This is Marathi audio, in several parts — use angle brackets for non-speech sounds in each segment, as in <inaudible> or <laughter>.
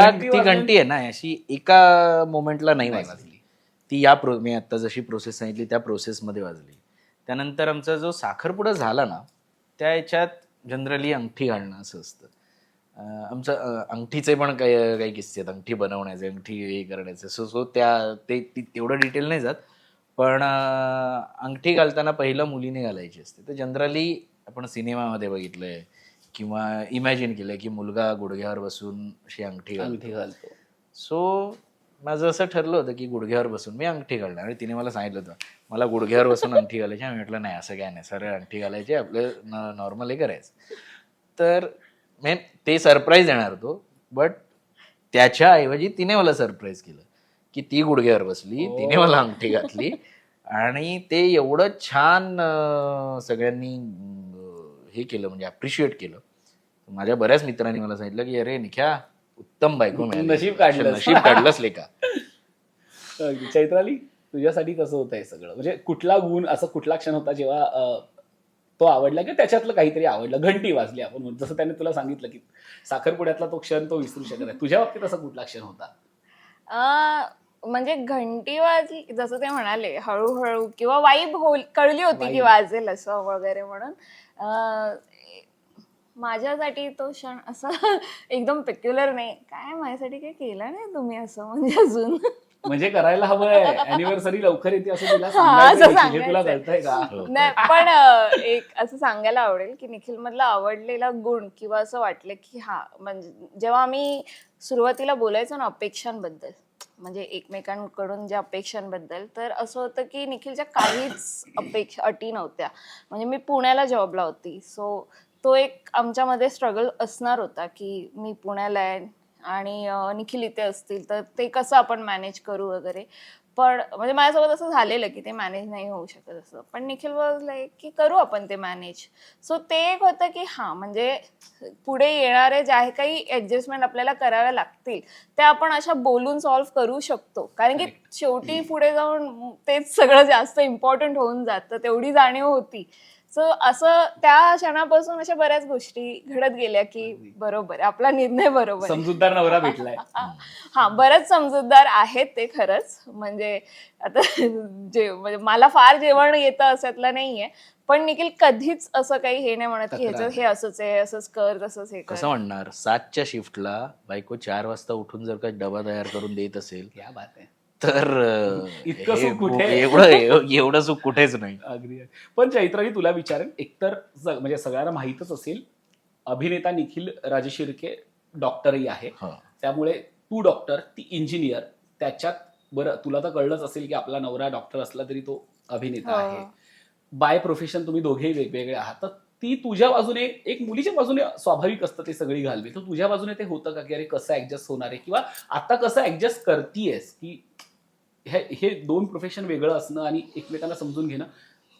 ती घंटी आहे ना अशी एका मोमेंटला नाही वाजली. ती या प्रो मी आता जशी प्रोसेस सांगितली त्या प्रोसेसमध्ये वाजली. त्यानंतर आमचा जो साखरपुडा झाला ना त्या याच्यात जनरली अंगठी घालणं असं असतं. आमचं अंगठीचे पण काही काही किस्से आहेत. अंगठी बनवण्याचे अंगठी हे करण्याचे. सो सो त्या ते तेवढं डिटेल नाही जात. पण अंगठी घालताना पहिलं मुलीने घालायची असते. तर जनरली आपण सिनेमामध्ये बघितलंय. किंवा इमॅजिन केलंय की मुलगा गुडघ्यावर बसून अशी अंगठी अंगठी घालतो. सो माझं असं ठरलं होतं की गुडघ्यावर बसून मी अंगठी घालणार आणि तिने मला सांगितलं होतं मला गुडघ्यावर बसून अंगठी घालायची. मी म्हटलं नाही असं काय नाही. सरळ अंगठी घालायची आपलं नॉर्मल हे करायचं. तर मी ते सरप्राईज देणार होतो बट त्याच्याऐवजी तिने मला सरप्राईज केलं की ती गुडघ्यावर बसली तिने मला अंगठी घातली <laughs> आणि ते एवढं छान सगळ्यांनी हे केलं म्हणजे अप्रिशिएट केलं माझ्या बऱ्याच मित्रांनी मला सांगितलं की अरे निख्या उत्तम बायको मिळाली. नशीब काढलंस. नशीब काढलंच लेका <laughs> अगदी. चैत्राली तुझ्यासाठी कसं होतं हे सगळं म्हणजे कुठला गुण असं कुठला क्षण होता जेव्हा अं, तो आवडला की त्याच्यातलं काहीतरी आवडलं घंटी वाजली आपण म्हणतो. जसं त्याने तुला सांगितलं की साखरपुड्यातला तो क्षण तो विसरू शकत नाही तुझ्या बाबतीत असा कुठला क्षण होता अं, म्हणजे घंटी वाजली जसं ते म्हणाले हळूहळू किंवा वाईब हो कळली होती की Vibe. वाजेल असं वगैरे म्हणून माझ्यासाठी तो क्षण असं <laughs> एकदम पेक्युलर नाही काय माझ्यासाठी काही केलं नाही तुम्ही असं <laughs> म्हणजे अजून म्हणजे करायला हवंय अॅनिव्हर्सरी लवकर येते असं तुला <laughs> आहे. हे तुला सांगायचंय. कळतंय का हो. नाही पण एक असं सांगायला आवडेल की निखिल मधला आवडलेला गुण किंवा असं वाटलं की हा म्हणजे जेव्हा आम्ही सुरुवातीला बोलायचो ना अपेक्षांबद्दल म्हणजे एकमेकांकडून ज्या अपेक्षांबद्दल तर असं होतं की निखिलच्या काहीच अपेक्षा अटी नव्हत्या. म्हणजे मी पुण्याला जॉबला होती. सो तो एक आमच्यामध्ये स्ट्रगल असणार होता की मी पुण्याला आहे आणि निखिल इथे असतील तर ते कसं आपण मॅनेज करू वगैरे. पण म्हणजे माझ्यासोबत असं झालेलं की ते मॅनेज नाही होऊ शकत असं. पण निखिल वॉज लाईक की करू आपण ते मॅनेज सो ते एक होतं की हां म्हणजे पुढे येणारे जे आहे काही ऍडजस्टमेंट आपल्याला कराव्या लागतील त्या आपण अशा बोलून सॉल्व्ह करू शकतो. कारण की शेवटी पुढे जाऊन तेच सगळं जास्त इम्पॉर्टंट होऊन जातं तेवढी जाणीव होती. सो असं त्या क्षणापासून अशा बऱ्याच गोष्टी घडत गेल्या की बरोबर आपला निर्णय बरोबर. आहे. समजूतदार नवरा भेटलाय. <laughs> हा बरेच समजूतदार आहेत ते खरंच. म्हणजे आता जे म्हणजे मला फार जेवण येतं अशातलं नाहीये. पण निखिल कधीच असं काही हे नाही म्हणत की ह्याचं हे असंच आहे असंच कर तसंच हे कर. कसं म्हणणार? सातच्या शिफ्टला बायको चार वाजता उठून जर का डबा तयार करून देत असेल क्या बात आहे. तर इतकं सुख कुठे? एवढं एव- एवढं सुख कुठेच नाही. अगदी पण चैत्राली तुला विचारेन एकतर म्हणजे सगळ्यांना माहीतच असेल अभिनेता निखिल राजशिर्के डॉक्टरही आहे. हा. त्यामुळे तू डॉक्टर ती इंजिनियर त्याच्यात बरं तुला तर कळलंच असेल की आपला नवरा डॉक्टर असला तरी तो अभिनेता हो. आहे. बाय प्रोफेशन तुम्ही दोघेही वेगवेगळे आहात. तर ती तुझ्या बाजूने एक मुलीच्या बाजूने स्वाभाविक असतं ते सगळी घालवी. तर तुझ्या बाजूने ते होतं का? की अरे कसं ऍडजस्ट होणार आहे? किंवा आता कसं ऍडजस्ट करतीयस की हे हे दोन प्रोफेशन वेगळं असणं आणि एकमेकांना समजून घेणं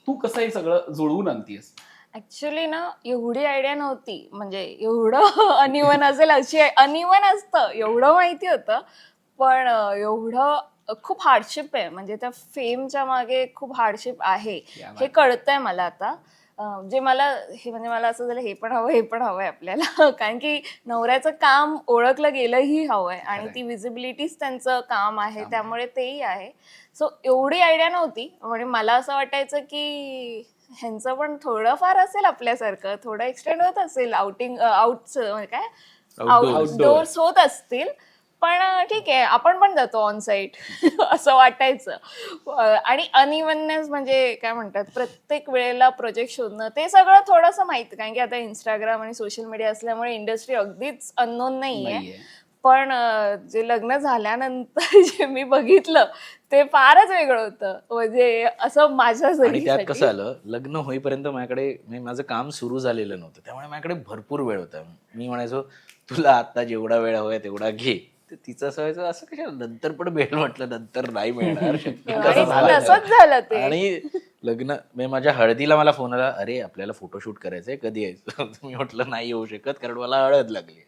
तू कसं हे सगळं जुळवून आणतीयस? ऍक्च्युली ना एवढी आयडिया नव्हती. म्हणजे एवढं <laughs> अनिवन असेल अशी अनिवन असतं एवढं माहिती होतं. पण एवढं खूप हार्डशिप आहे. म्हणजे त्या फेमच्या मागे खूप हार्डशिप आहे. हे कळतंय मला आता. जे मला हे म्हणजे मला असं झालं हे पण हवं हे पण हवंय आपल्याला <laughs> कारण की नवऱ्याचं काम ओळखलं गेलंही हवंय आणि. ती विजिबिलिटीच त्यांचं काम आहे. त्यामुळे तेही आहे सो एवढी आयडिया नव्हती म्हणजे मला असं वाटायचं की ह्यांचं पण थोडंफार असेल आपल्यासारखं थोडं एक्सटेंड होत असेल आउटिंग आउट म्हणजे काय. आउटडोर्स होत असतील पण ठीक आहे आपण पण जातो ऑन साईट <laughs> असं वाटायचं. आणि अनइवननेस म्हणजे काय म्हणतात प्रत्येक वेळेला प्रोजेक्ट शोधणं ते सगळं थोडंसं माहिती. कारण की आता इंस्टाग्राम आणि सोशल मीडिया असल्यामुळे इंडस्ट्री अगदीच अननोन नाहीये. नाहीये. पण जे लग्न झाल्यानंतर <laughs> जे मी बघितलं ते फारच वेगळं होतं. म्हणजे असं माझ्या त्यात कसं. आलं लग्न होईपर्यंत माझ्याकडे म्हणजे माझं काम सुरू झालेलं नव्हतं. त्यामुळे माझ्याकडे भरपूर वेळ होता. मी म्हणायचो तुला आता जेवढा वेळ हवाय तेवढा घे. तिचं असं व्हायचं असं कशा नंतर पण भेट म्हटलं नंतर नाही मिळणार. <laughs> शक्य आणि कसं झालं तसंच झालं ते. आणि लग्न म्हणजे माझ्या हळदीला मला फोन आला अरे आपल्याला फोटोशूट करायचंय कधी यायचं? <laughs> मी म्हटलं नाही येऊ शकत कारण मला हळद लागली.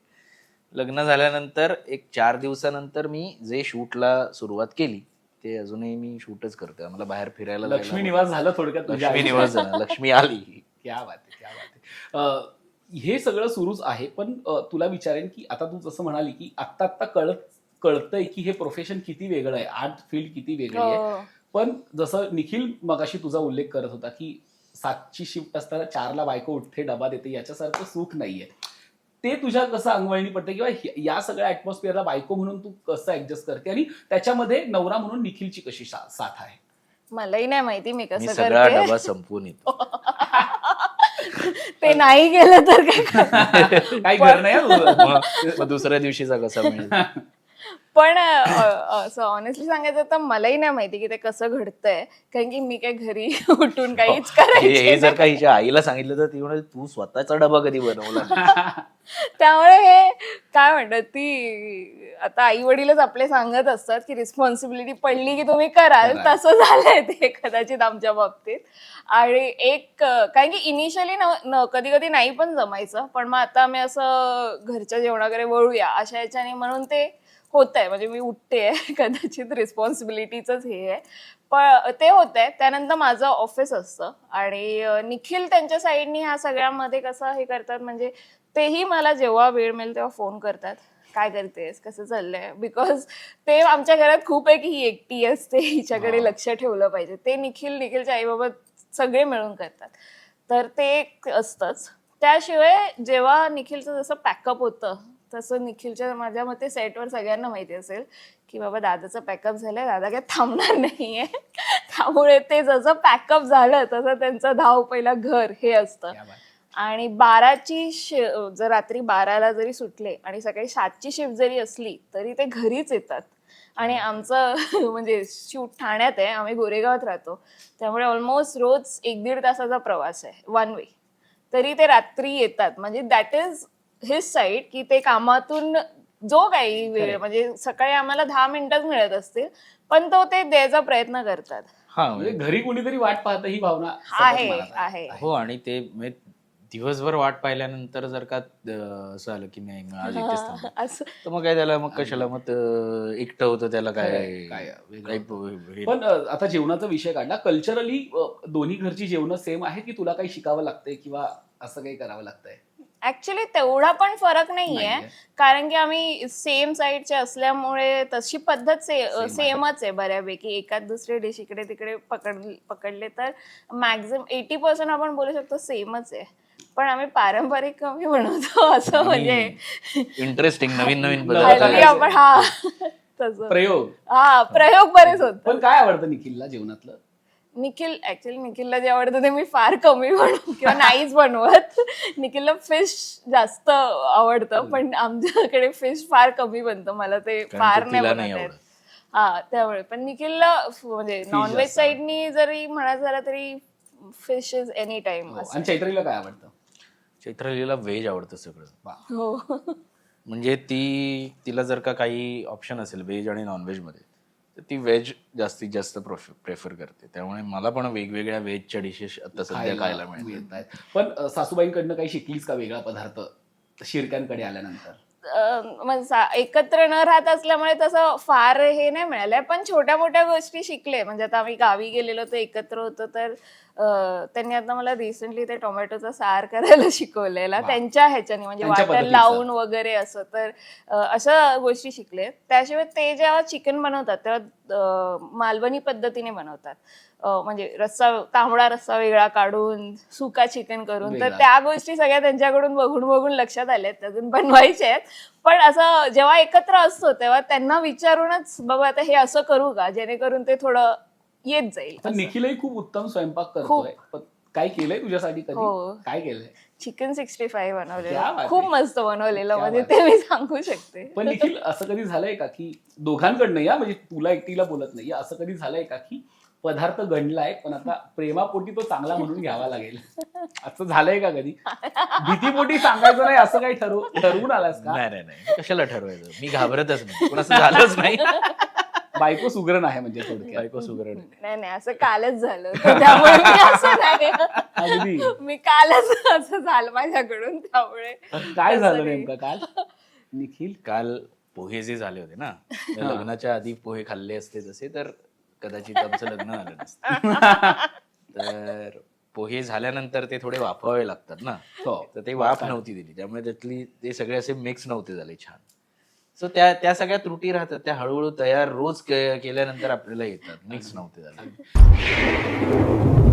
लग्न झाल्यानंतर एक चार दिवसानंतर मी जे शूटला सुरुवात केली ते अजूनही मी शूटच करतोय. मला बाहेर फिरायला जायला लक्ष्मी निवास झालं थोडक्यात तुझ्या लक्ष्मी. निवास झाला. लक्ष्मी आली. क्या बात आहे क्या बात आहे. अं, हे सगळं सुरूच आहे पण तुला विचारेन की आता तू जसं म्हणाली की आत्ता आत्ता कळत कळतंय की हे प्रोफेशन किती वेगळं आहे आर्ट फील्ड किती वेगळी आहे. हो. पण जसं निखिल मगाशी तुझा उल्लेख करत होता की सातची शिफ्ट असताना चारला बायको उठते डबा देते याच्यासारखं सुख नाहीये. ते तुझ्या कसं अंगवळणी पडते किंवा हि- या सगळ्या ऍटमॉस्फिअरला बायको म्हणून तू कसं ऍडजस्ट करते आणि त्याच्यामध्ये नवरा म्हणून निखिलची कशी साथ आहे? मलाही नाही माहिती मी कसं सगळा डबा संपवून येतो. <laughs> ते नाही केलं तर काय <laughs> करणार? काही घर नाही हं तुझं. मग मग दुसऱ्या दिवशीचा कसा <laughs> मिळेल पण असं ऑनेस्टली सांगायचं तर मलाही नाही माहिती की ते कसं घडतंय कारण की मी काय घरी <laughs> उठून काहीच हे हे करायचे जर का हिच्या आईला सांगितलं तर ती म्हणाल तू स्वतःचा डबा कधी बनवला नाही?" <laughs> त्यामुळे हे काय म्हणतात ती आता आई वडीलच आपले सांगत असतात की रिस्पॉन्सिबिलिटी पडली की तुम्ही कराल करा. तसं झालंय ते कदाचित आमच्या बाबतीत आणि एक अं, कारण की इनिशियली कधी कधी नाही पण जमायचं पण मग आता आम्ही असं घरच्या जेवणाकडे वळूया अशा याच्याने म्हणून ते होत आहे म्हणजे मी उठते <laughs> कदाचित रिस्पॉन्सिबिलिटीच हे आहे. पण ते होत आहे त्यानंतर माझं ऑफिस असतं. आणि निखिल त्यांच्या साईडनी ह्या सगळ्यामध्ये कसं हे करतात म्हणजे तेही मला जेव्हा वेळ मिळेल तेव्हा फोन करतात. काय करतेस? कसं चाललंय? बिकॉज ते आमच्या घरात खूप आहे की ही एकटी असते. हिच्याकडे. लक्ष ठेवलं पाहिजे. ते निखिल निखिलच्या आईबाबा सगळे मिळून करतात. तर ते एक असतंच. त्याशिवाय जेव्हा निखिलचं जसं पॅकअप होतं तसं निखिलच्या माझ्या मते सेटवर सगळ्यांना माहिती असेल की बाबा दादाचं पॅकअप झालंय दादा काय थांबणार नाहीये. त्यामुळे ते जसं पॅकअप झालं तसं त्यांचं धाव पहिला घर हे असतं. आणि बाराची शि जर रात्री बाराला जरी सुटले आणि सकाळी सातची शिफ्ट जरी असली तरी ते घरीच येतात. आणि आमचं <laughs> म्हणजे शूट ठाण्यात आहे आम्ही गोरेगावात राहतो. त्यामुळे ऑलमोस्ट रोज एक दीड तासाचा प्रवास आहे वन वे तरी ते रात्री येतात. म्हणजे दॅट इज हिज साईड की ते कामातून जो काही वेळ. म्हणजे सकाळी आम्हाला दहा मिनिटच मिळत असतील पण तो ते द्यायचा प्रयत्न करतात. हा म्हणजे म्हणजे घरी कुणीतरी वाट पाहत ही भावना आहे आहे. हो आणि ते म्हणजे दिवसभर वाट पाहिल्यानंतर जर का अं, असं आलं की नाही मग आज एकटेच थांबू. असं. तर मग काय त्याला मग कशाला मग ते एकटं होतं त्याला काय? काय वेगळं. हे- पण अ, आता जेवणाचा विषय काढला कल्चरली दोन्ही घरची जेवण सेम आहे की तुला काही शिकावं लागतंय किंवा असं काही करावं लागतंय? ऍक्च्युली तेवढा पण फरक नाहीये. नाहीये. कारण की आम्ही सेम साईडचे असल्यामुळे तशी पद्धत से. सेमच आहे. बऱ्यापैकी. एकाच दुसरे डिश इकडे तिकडे पकड पकडले तर मॅक्झिमम एटी पर्सेंट आपण बोलू शकतो सेमच आहे. पण आम्ही पारंपरिक कमी बनवतो <laughs> असं म्हणजे इंटरेस्टिंग नवीन नवीन <laughs> हल्ली. आपण हा <laughs> तसं. प्रयोग. हा प्रयोग बरेच होत पण काय आवडतं निखिलला जेवणातलं? निखिल ऍक्च्युली निखिलला जे आवडतं ते मी फार कमी बनवू किंवा नाहीच बनवत निखिलला फिश जास्त आवडतं पण आमच्याकडे फिश फार कमी बनतं मला ते फार नाही. आवडत. हा त्यामुळे पण निखिलला म्हणजे नॉनव्हेज साईडनी जरी म्हणायचं झालं तरी फिश इज एनी टाइम. आणि चैत्रीला काय आवडतं चैत्रालीला व्हेज आवडतं सगळं. हो म्हणजे ती तिला जर का काही ऑप्शन असेल व्हेज आणि नॉनव्हेजमध्ये तर ती व्हेज जास्तीत जास्त प्रेफर करते. त्यामुळे मला पण वेगवेगळ्या व्हेजच्या डिशेस आता सध्या खायला मिळतात. मिळतात पण सासूबाईंकडनं काही शिकलीस का वेगळा पदार्थ? शिरक्यांकडे आल्यानंतर. एकत्र न राहत असल्यामुळे तसं फार हे नाही मिळालंय. पण छोट्या मोठ्या गोष्टी शिकले. म्हणजे आता आम्ही गावी गेलेलो तर एकत्र होतो तर त्यांनी आता मला रिसेंटली ते टोमॅटोचा सार <laughs> करायला शिकवलेला. त्यांच्या ह्याच्याने म्हणजे पद्धतीचं. लावून वगैरे असं. तर अशा गोष्टी शिकले. त्याशिवाय ते जेव्हा चिकन बनवतात तेव्हा मालवणी पद्धतीने बनवतात. म्हणजे रस्सा तांबडा रस्सा वेगळा काढून सुका चिकन करून तर. त्या गोष्टी सगळ्या त्यांच्याकडून बघून बघून लक्षात आल्यात अजून बनवायचे आहेत. पण असं जेव्हा एकत्र असतो तेव्हा त्यांना विचारूनच बाबा आता हे असं करू का? जेणेकरून ते थोडं येत जाईल. निखिलही खूप उत्तम स्वयंपाक करतोय. पण काय केलंय तुझ्यासाठी कधी? हो. काय केलंय? चिकन सिक्स्टी फाईव्ह बनवलेलं. खूप मस्त बनवलेलं म्हणजे ते मी सांगू शकते. पण निखिल असं कधी झालंय का की दोघांकडनं या? म्हणजे तुला एकटीला बोलत नाही. असं कधी झालंय का की पदार्थ गणलाय पण आता <laughs> प्रेमापोटी तो चांगला म्हणून घ्यावा लागेल. <laughs> असं झालंय का कधी? भीतीपोटी सांगायचं नाही असं काही ठरवू ठरवून आलास का? नाही नाही नाही. कशाला ठरवायचं? मी घाबरतच नाही. पण असं झालंच नाही. <laughs> बायको सुग्रण आहे म्हणजे थोडक्यात. बायको सुगरण. नाही नाही असं कालच झालं. त्यामुळे मी असं नाही. मी कालच असं झालं माझ्याकडून त्यामुळे. काय झालं नाही. नेमकं काल? निखिल? काल पोहे जे झाले होते ना. लग्नाच्या आधी पोहे खाल्ले असते तसे तर कदाचित आमचं लग्न आलं नसतं. <laughs> तर पोहे झाल्यानंतर ते थोडे वाफवावे लागतात ना. हो. तर ते वाफ नव्हती दिली. त्यामुळे त्यातली ते सगळे असे मिक्स नव्हते झाले छान. सो त्या त्या सगळ्या त्रुटी राहतात. त्या हळूहळू तयार रोज केल्यानंतर आपल्याला येतात. मिक्स नव्हते झाले.